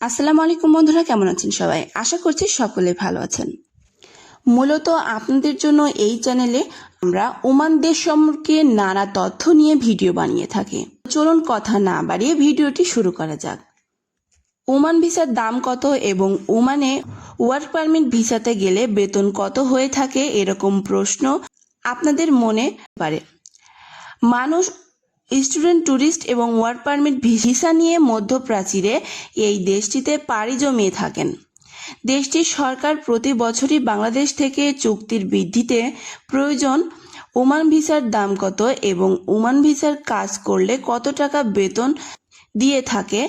আসসালামু আলাইকুম বন্ধুরা, কেমন আছেন সবাই? আশা করছি সকলে ভালো আছেন। মূলত আপনাদের জন্য এই চ্যানেলে আমরা ওমান দেশ সম্পর্কে নানা তথ্য নিয়ে ভিডিও বানিয়ে থাকি। চলুন কথা না বাড়িয়ে ভিডিওটি শুরু করা যাক। ওমান ভিসার দাম কত এবং ওমানে ওয়ার্ক পারমিট ভিসাতে গেলে বেতন কত হয়ে থাকে এরকম প্রশ্ন আপনাদের মনে পারে মানুষ স্টুডেন্ট ট্যুরিস্ট এবং ওয়ার্ক পারমিট ভিসা নিয়ে মধ্যপ্রাচীরে এই দেশটিতে পাড়ি জমিয়ে থাকেন। দেশটির সরকার প্রতি বছরই বাংলাদেশ থেকে চুক্তির বৃদ্ধিতে প্রয়োজন, ওমান ভিসার দাম কত এবং ওমান ভিসার কাজ করলে কত টাকা বেতন দিয়ে থাকে?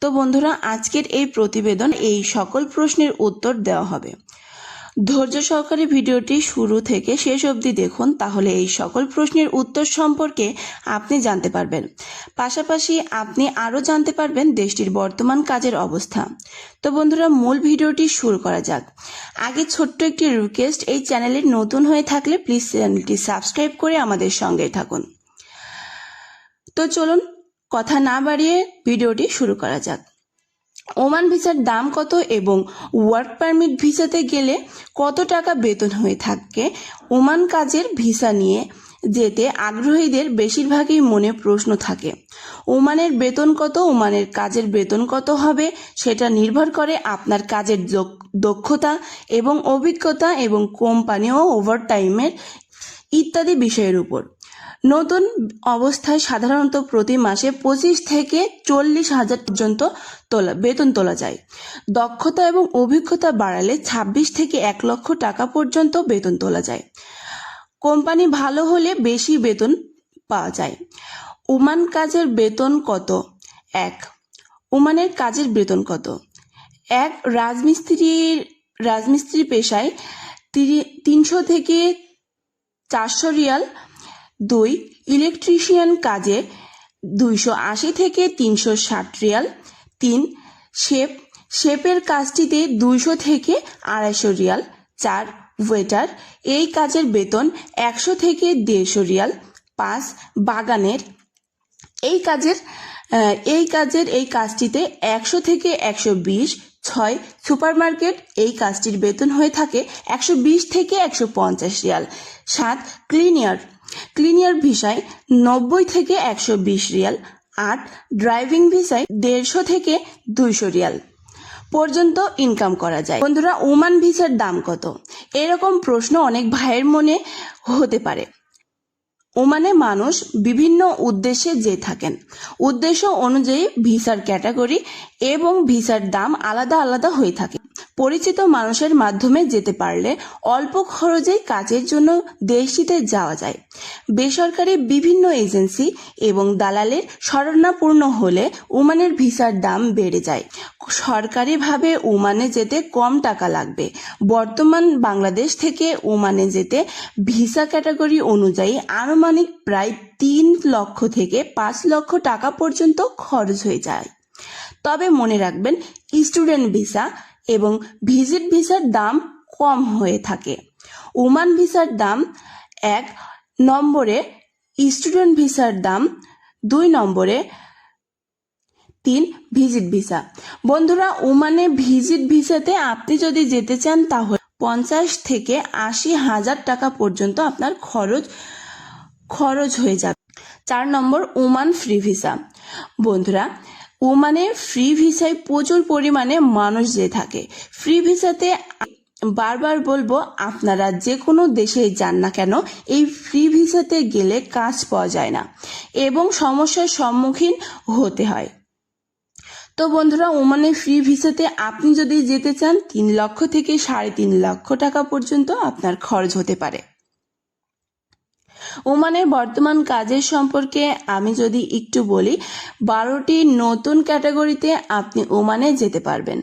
তো বন্ধুরা, আজকের এই প্রতিবেদন এই সকল প্রশ্নের উত্তর দেওয়া হবে। ধৈর্য সহকারে ভিডিওটি শুরু থেকে শেষ অবধি দেখুন, তাহলে এই সকল প্রশ্নের উত্তর সম্পর্কে আপনি জানতে পারবেন। পাশাপাশি আপনি আরও জানতে পারবেন দেশটির বর্তমান কাজের অবস্থা। তো বন্ধুরা, মূল ভিডিওটি শুরু করা যাক। আগে ছোট্ট একটি রিকোয়েস্ট এই চ্যানেলে নতুন হয়ে থাকলে প্লিজ চ্যানেলটি সাবস্ক্রাইব করে আমাদের সঙ্গে থাকুন। তো চলুন, কথা না বাড়িয়ে ভিডিওটি শুরু করা যাক। ওমান ভিসার দাম কত এবং ওয়ার্ক পারমিট ভিসাতে গেলে কত টাকা বেতন হয়ে থাকে? ওমান কাজের ভিসা নিয়ে যেতে আগ্রহীদের বেশিরভাগই মনে প্রশ্ন থাকে। ওমানের বেতন কত, ওমানের কাজের বেতন কত হবে সেটা নির্ভর করে আপনার কাজের দক্ষতা এবং অভিজ্ঞতা এবং কোম্পানি ও ওভারটাইমের ইত্যাদি বিষয়ের উপর। নতুন অবস্থায় সাধারণত প্রতি মাসে পঁচিশ থেকে চল্লিশ হাজার পর্যন্ত তোলা, বেতন তোলা যায়। দক্ষতা এবং অভিজ্ঞতা বাড়ালে ছাব্বিশ থেকে এক লক্ষ টাকা পর্যন্ত বেতন তোলা যায়। কোম্পানি ভালো হলে বেশি বেতন পাওয়া যায়। ওমান কাজের বেতন কত? এক ওমানের কাজের বেতন কত? এক, রাজমিস্ত্রির, রাজমিস্ত্রি পেশায় তিনশো থেকে চারশো রিয়াল দুই ইলেকট্রিশিয়ান কাজে দুইশো আশি থেকে তিনশো ষাট রিয়াল। তিন শেপ, শেপের কাজটিতে দুইশো থেকে আড়াইশো রিয়াল। চার ওয়েটার, এই কাজের বেতন একশো থেকে দেড়শো রিয়াল। পাঁচ বাগানের, এই কাজের এই কাজের, এই কাজটিতে একশো থেকে একশো বিশ। ছয় সুপারমার্কেট, এই কাজটির বেতন হয়ে থাকে একশো বিশ থেকে একশো পঞ্চাশ রিয়াল। সাত ক্লিনিয়ার ক্লিনিয়ার ভিসায় নব্বই থেকে একশো বিশ রিয়াল আট ড্রাইভিং ভিসায় দেড়শো থেকে দুইশো রিয়াল পর্যন্ত ইনকাম করা যায়। বন্ধুরা, ওমান ভিসার দাম কত? এরকম প্রশ্ন অনেক ভাইয়ের মনে হতে পারে। ওমানে মানুষ বিভিন্ন উদ্দেশ্যে যে থাকেন। উদ্দেশ্য অনুযায়ী ভিসার ক্যাটাগরি এবং ভিসার দাম আলাদা আলাদা হয়ে থাকে। পরিচিত মানুষের মাধ্যমে যেতে পারলে অল্প খরচেই কাজের জন্য দেশটিতে যাওয়া যায়। বেসরকারি বিভিন্ন এজেন্সি এবং দালালের শরণাপূর্ণ হলে ওমানের ভিসার দাম বেড়ে যায়। সরকারিভাবে ওমানে যেতে কম টাকা লাগবে। বর্তমান বাংলাদেশ থেকে ওমানে যেতে ভিসা ক্যাটাগরি অনুযায়ী আনুমানিক প্রায় তিন লক্ষ থেকে পাঁচ লক্ষ টাকা পর্যন্ত খরচ হয়ে যায়। তবে মনে রাখবেন, স্টুডেন্ট ভিসা এবং ভিজিট ভিসার দাম কম হয়ে থাকে। ওমান ভিসার দাম এক নম্বরে, স্টুডেন্ট ভিসার দাম দুই নম্বরে, তিন ভিজিট ভিসা। বন্ধুরা, ওমানে ভিজিট ভিসাতে আপনি যদি যেতে চান, তাহলে পঞ্চাশ থেকে আশি হাজার টাকা পর্যন্ত আপনার খরচ খরচ হয়ে যাবে। চার নম্বর, ওমান ফ্রি ভিসা। বন্ধুরা ওমানে ফ্রি ভিসায় প্রচুর পরিমাণে মানুষ যে থাকে। ফ্রি ভিসাতে বারবার বলব, আপনারা যে কোনো দেশে যান না কেন, এই ফ্রি ভিসাতে গেলে কাজ পাওয়া যায় না এবং সমস্যার সম্মুখীন হতে হয়। তো বন্ধুরা ওমানে ফ্রি ভিসাতে আপনি যদি যেতে চান, তিন লক্ষ থেকে সাড়ে তিন লক্ষ টাকা পর্যন্ত আপনার খরচ হতে পারে। ওমানের বর্তমান কাজের সম্পর্কে আমি যদি একটু বলি বারোটি নতুন ক্যাটাগরিতে আপনি ওমানে যেতে পারবেন।